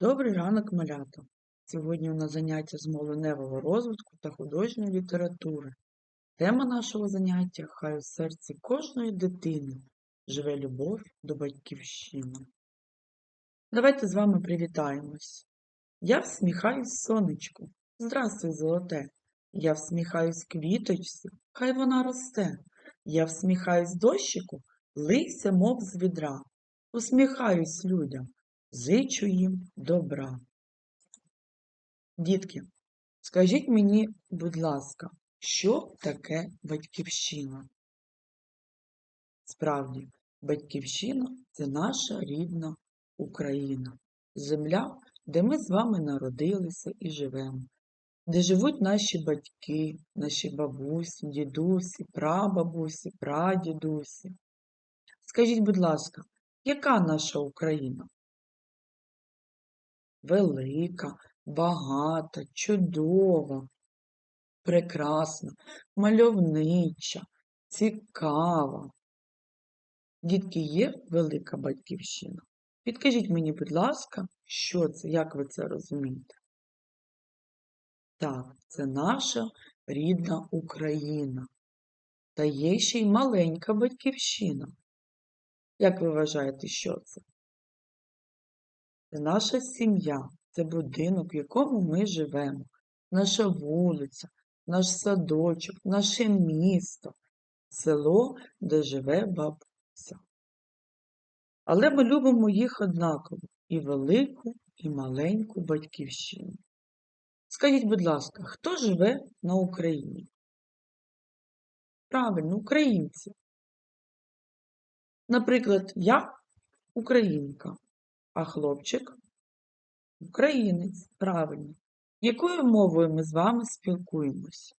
Добрий ранок, малята! Сьогодні у нас заняття з мовленевого розвитку та художньої літератури. Тема нашого заняття Хай у серці кожної дитини живе любов до батьківщини. Давайте з вами привітаємось. Я всміхаюсь сонечку. Здрастуй, золоте. Я всміхаюсь квіточці, хай вона росте. Я всміхаюсь дощику, лийся, мов з відра. Усміхаюсь людям, зичу їм добра. Дітки, скажіть мені, будь ласка, що таке батьківщина? Справді, батьківщина це наша рідна Україна, земля, де ми з вами народилися і живемо, де живуть наші батьки, наші бабусі, дідусі, прабабусі, прадідусі. Скажіть, будь ласка, яка наша Україна? Велика, багата, чудова, прекрасна, мальовнича, цікава. Дітки, є велика батьківщина? Підкажіть мені, будь ласка, що це, як ви це розумієте? Так, це наша рідна Україна. Та є ще й маленька батьківщина. Як ви вважаєте, що це? Це наша сім'я, це будинок, в якому ми живемо, наша вулиця, наш садочок, наше місто, село, де живе бабуся. Але ми любимо їх однаково і велику, і маленьку батьківщину. Скажіть, будь ласка, хто живе на Україні? Правильно, українці. Наприклад, я українка, а хлопчик українець, правильно. Якою мовою ми з вами спілкуємось?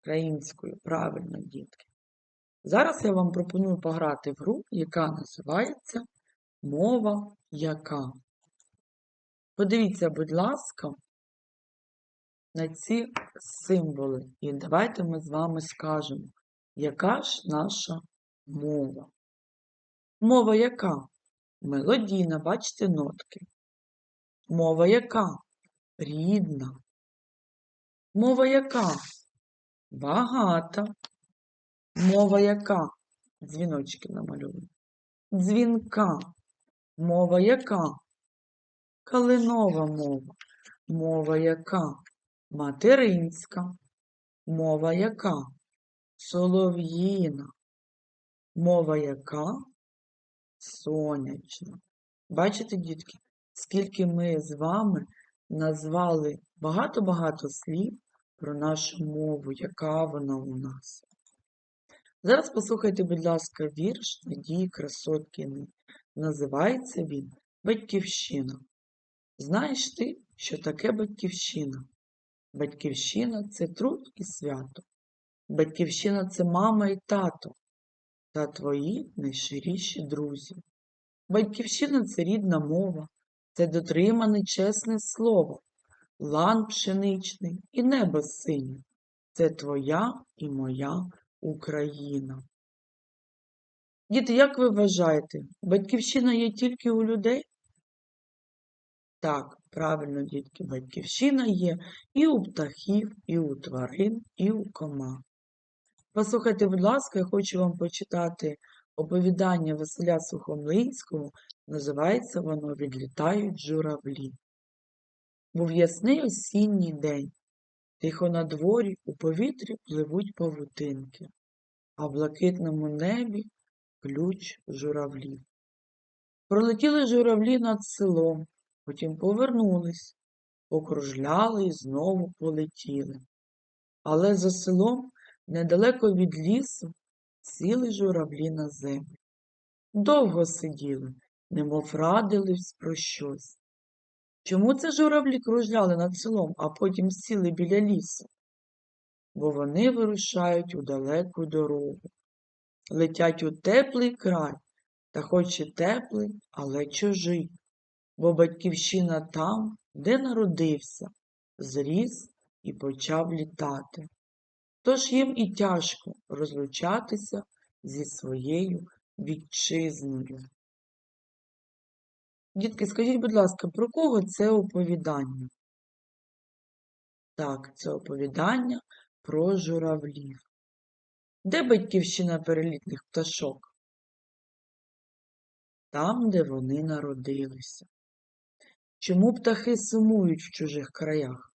Українською, правильно, дітки. Зараз я вам пропоную пограти в гру, яка називається Мова яка. Подивіться, будь ласка, на ці символи. І давайте ми з вами скажемо, яка ж наша мова. Мова яка? Мелодійна, бачите нотки. Мова яка? Рідна. Мова яка? Багата. Мова яка? Дзвіночки намалюємо. Дзвінка. Мова яка? Калинова мова. Мова яка? Материнська. Мова яка? Солов'їна. Мова яка? Сонячна. Бачите, дітки, скільки ми з вами назвали багато-багато слів про нашу мову, яка вона у нас. Зараз послухайте, будь ласка, вірш Надії Красоткіни. Називається він Батьківщина. Знаєш ти, що таке батьківщина? Батьківщина це труд і свято. Батьківщина це мама і тато та твої найширіші друзі. Батьківщина це рідна мова, це дотримане чесне слово, лан пшеничний і небо синє. Це твоя і моя Україна. Діти, як ви вважаєте, батьківщина є тільки у людей? Так, правильно, дітки, батьківщина є і у птахів, і у тварин, і у комах. Послухайте, будь ласка, я хочу вам почитати оповідання Василя Сухомлинського, називається воно Відлітають журавлі. Був ясний осінній день. Тихо на дворі у повітрі пливуть павутинки, а в блакитному небі ключ журавлів. Пролетіли журавлі над селом, потім повернулись, покружляли і знову полетіли. Але за селом, недалеко від лісу, сіли журавлі на землю. Довго сиділи, немов радились про щось. Чому це журавлі кружляли над селом, а потім сіли біля лісу? Бо вони вирушають у далеку дорогу, летять у теплий край, та хоч і теплий, але чужий, бо батьківщина там, де народився, зріс і почав літати. Тож їм і тяжко розлучатися зі своєю вітчизною. Дітки, скажіть, будь ласка, про кого це оповідання? Так, це оповідання про журавлів. Де батьківщина перелітних пташок? Там, де вони народилися. Чому птахи сумують в чужих краях?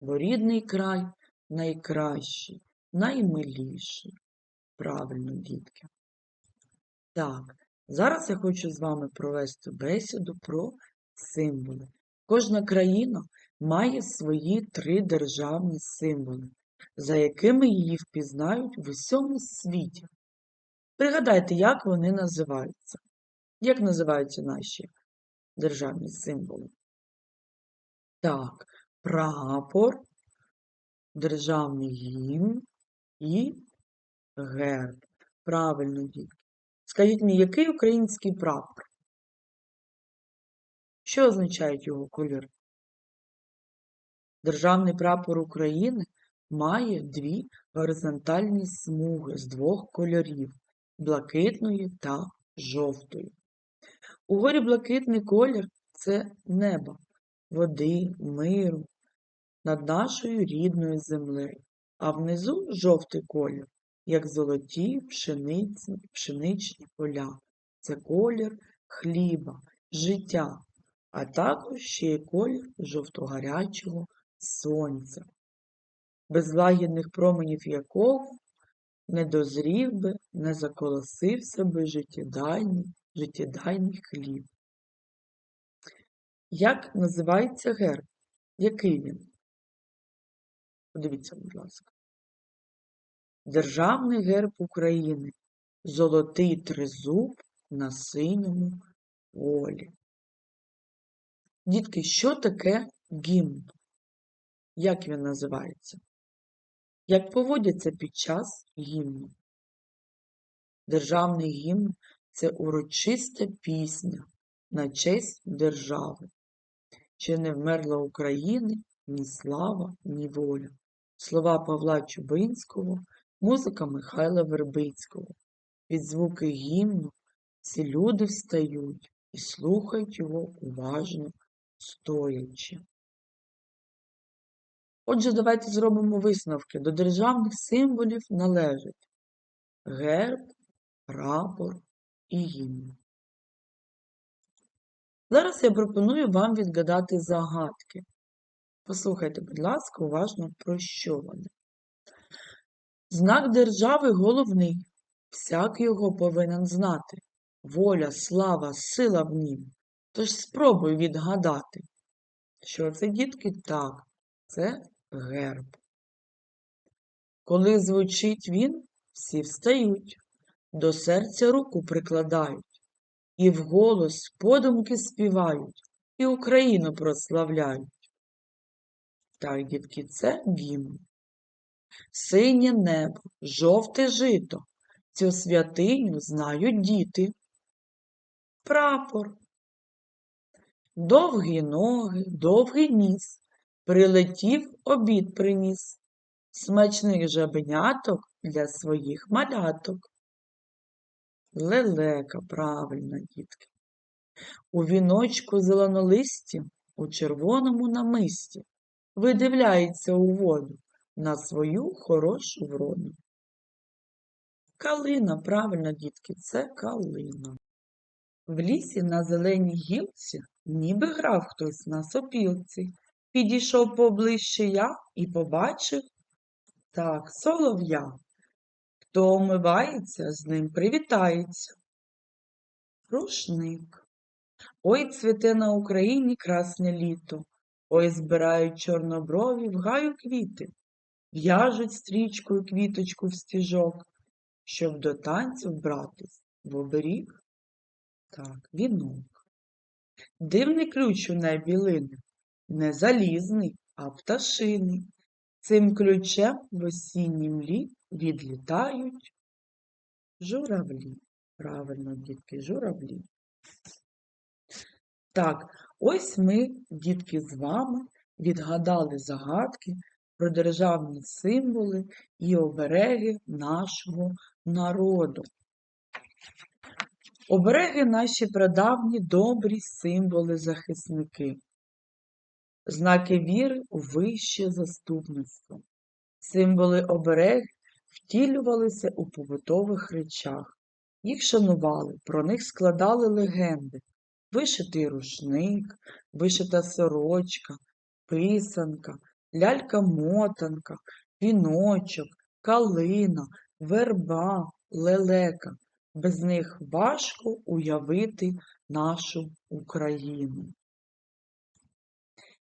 Бо рідний край найкращий, наймиліший. Правильно, дітки. Так, зараз я хочу з вами провести бесіду про символи. Кожна країна має свої три державні символи, за якими її впізнають в усьому світі. Пригадайте, як вони називаються. Як називаються наші державні символи? Так, прапор, державний гімн і герб. Правильно, дітки. Скажіть мені, який український прапор? Що означають його кольори? Державний прапор України має дві горизонтальні смуги з двох кольорів блакитної та жовтої. Угорі блакитний колір це небо, води, миру над нашою рідною землею, а внизу жовтий колір, як золоті пшениці, пшеничні поля. Це колір хліба, життя, а також ще й колір жовтогарячого сонця, без лагідних променів якого не дозрів би, не заколосився би життєдайний, життєдайний хліб. Як називається герб? Який він? Подивіться, будь ласка. Державний герб України. Золотий тризуб на синьому полі. Дітки, що таке гімн? Як він називається? Як поводяться під час гімну? Державний гімн це урочиста пісня на честь держави. Чи не вмерла України ні слава, ні воля. Слова Павла Чубинського, музика Михайла Вербицького. Під звуки гімну ці люди встають і слухають його уважно стоячи. Отже, давайте зробимо висновки. До державних символів належать герб, прапор і гімн. Зараз я пропоную вам відгадати загадки. Послухайте, будь ласка, уважно, про що вони. Знак держави головний, всяк його повинен знати. Воля, слава, сила в нім. Тож спробуй відгадати. Що це, дітки? Так, це герб. Коли звучить він, всі встають, до серця руку прикладають, і вголос подумки співають, і Україну прославляють. Так, дітки, це гімн. Синє небо, жовте жито, цю святиню знають діти. Прапор. Довгі ноги, довгий ніс, прилетів обід приніс, смачних жабеняток для своїх маляток. Лелека, правильно, дітки. У віночку зеленолисті, у червоному намисті, видивляється у воду на свою хорошу вроду. Калина, правильно, дітки, це калина. В лісі на зеленій гілці ніби грав хтось на сопілці. Підійшов поближче я і побачив так, солов'я. Хто омивається, з ним привітається. Рушник. Ой цвіте на Україні красне літо, ой збирають чорноброві в гаю квіти, в'яжуть стрічкою квіточку в стіжок, щоб до танців братись в оберіг. Так, вінок. Дивний ключ у небі лине, не залізний, а пташиний. Цим ключем в осінній млі відлітають журавлі. Правильно, дітки, журавлі. Так, ось ми, дітки, з вами відгадали загадки про державні символи і обереги нашого народу. Обереги наші прадавні добрі символи захисники, знаки віри у вище заступництво. Символи оберег втілювалися у побутових речах. Їх шанували, про них складали легенди. Вишитий рушник, вишита сорочка, писанка, лялька-мотанка, віночок, калина, верба, лелека. Без них важко уявити нашу Україну.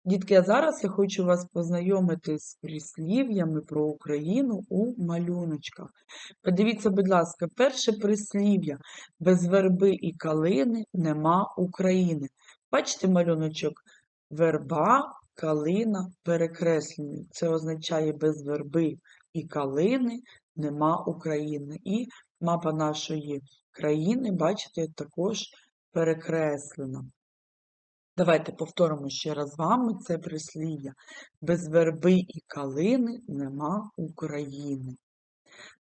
Дітки, а зараз я хочу вас познайомити з прислів'ями про Україну у малюночках. Подивіться, будь ласка, перше прислів'я без верби і калини нема України. Бачите малюночок? Верба, калина перекреслені. Це означає без верби і калини нема України. І мапа нашої країни, бачите, також перекреслена. Давайте повторимо ще раз з вами це прислів'я. Без верби і калини нема України.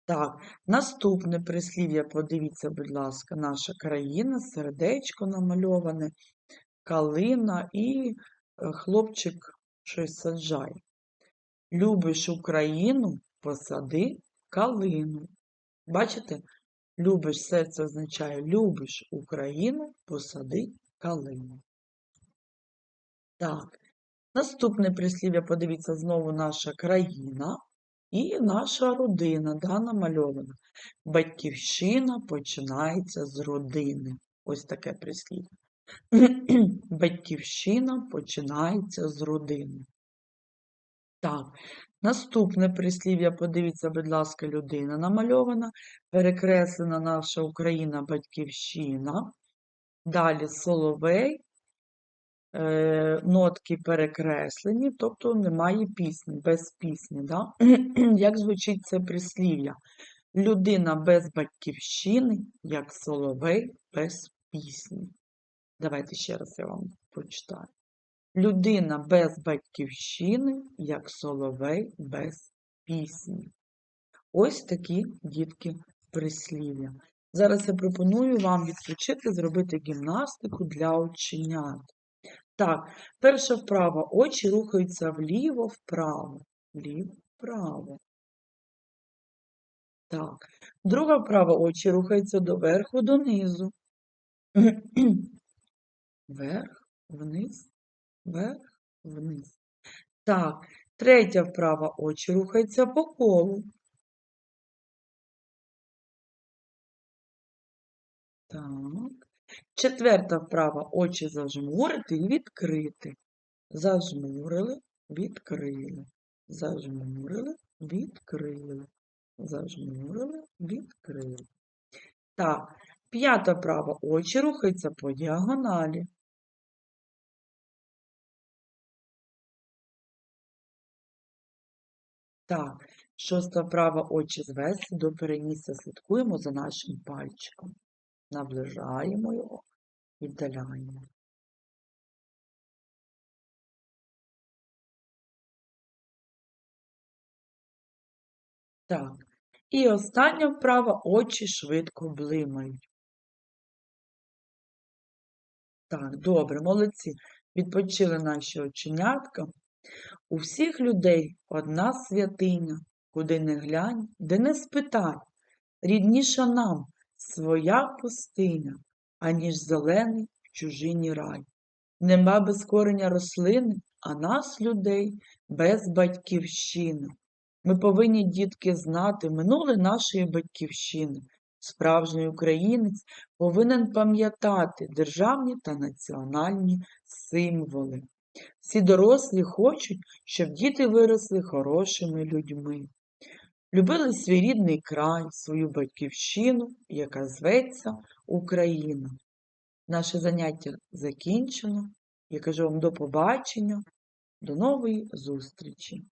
Так, наступне прислів'я, подивіться, будь ласка, наша країна, сердечко намальоване, калина і е, хлопчик щось саджає. Любиш Україну, посади калину. Бачите? Любиш серце означає любиш Україну, посади калину. Так, наступне прислів'я, подивіться, знову наша країна і наша родина, да, намальована. Батьківщина починається з родини. Ось таке прислів'я. Батьківщина починається з родини. Так, наступне прислів'я, подивіться, будь ласка, людина намальована, перекреслена наша Україна батьківщина. Далі соловей, нотки перекреслені, тобто немає пісні, без пісні. Да? Як звучить це прислів'я? Людина без батьківщини, як соловей без пісні. Давайте ще раз я вам прочитаю. Людина без батьківщини, як соловей без пісні. Ось такі дітки прислів'я. Зараз я пропоную вам відпочити, зробити гімнастику для оченят. Так, перша вправа. Очі рухаються вліво-вправо. Вліво-вправо. Так. Друга вправа очі рухаються доверху донизу. Вверх, вниз, вверх, вниз. Так, третя вправа очі рухаються по колу. Так. Четверта вправа очі зажмурити і відкрити. Зажмурили, відкрили. Зажмурили, відкрили. Зажмурили, відкрили. Так, п'ята вправа очі рухаються по діагоналі. Так, шоста вправа очі звести до перенісся, слідкуємо за нашим пальчиком. Наближаємо його, віддаляємо. Так, і остання вправа очі швидко блимають. Так, добре, молодці. Відпочили наші оченятка. У всіх людей одна святиня, куди не глянь, де не спитай, рідніша нам своя пустиня, аніж зелений в чужині рай. Нема без кореня рослини, а нас, людей, без батьківщини. Ми повинні, дітки, знати минуле нашої батьківщини. Справжній українець повинен пам'ятати державні та національні символи. Всі дорослі хочуть, щоб діти виросли хорошими людьми. Любили свій рідний край, свою батьківщину, яка зветься Україна. Наше заняття закінчено. Я кажу вам до побачення, до нової зустрічі!